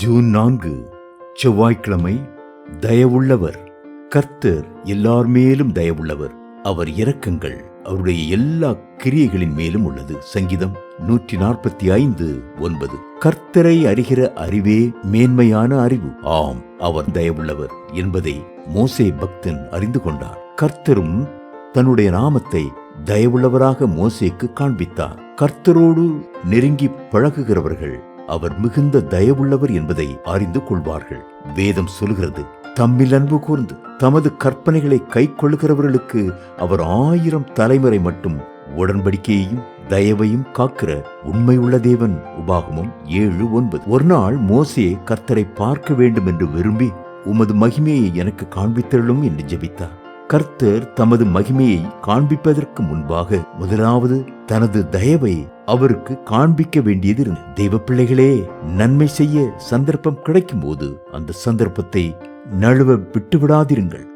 June நான்கு செவ்வாய்க்கிழமை தயவுள்ளவர். கர்த்தர் எல்லார் மேலும் தயவுள்ளவர். அவர் இரக்கங்கள் அவருடைய எல்லா கிரியைகளின் மேலும் உள்ளது. சங்கீதம் நூற்றி நாற்பத்தி ஐந்து ஒன்பது. கர்த்தரை அறிகிற அறிவே மேன்மையான அறிவு. ஆம் அவர் தயவுள்ளவர் என்பதை மோசே பக்தன் அறிந்து கொண்டார் கர்த்தரும் தன்னுடைய நாமத்தை தயவுள்ளவராக மோசேக்கு காண்பித்தார். கர்த்தரோடு நெருங்கி பழகுகிறவர்கள் அவர் மிகுந்த தயவுள்ளவர் என்பதை அறிந்து கொள்வார்கள். வேதம் சொல்கிறது தம்மில் அன்பு கூர்ந்து தமது கற்பனைகளை கை கொள்கிறவர்களுக்கு அவர் ஆயிரம் தலைமுறை மட்டும் உடன்படிக்கையையும் தயவையும் காக்கிற உண்மையுள்ள தேவன். உபாகமும் ஏழு ஒன்பது. ஒரு நாள் மோசே கர்த்தரை பார்க்க வேண்டும் என்று விரும்பி உமது மகிமையை எனக்கு காண்பித்தருளும் என்று ஜெபித்தார். கர்த்தர் தமது மகிமையை காண்பிப்பதற்கு முன்பாக முதலாவது தனது தயவை அவருக்கு காண்பிக்க வேண்டியது இருந்தது தெய்வ பிள்ளைகளே நன்மை செய்ய சந்தர்ப்பம் கிடைக்கும் போது அந்த சந்தர்ப்பத்தை நழுவ விட்டுவிடாதிருங்கள்.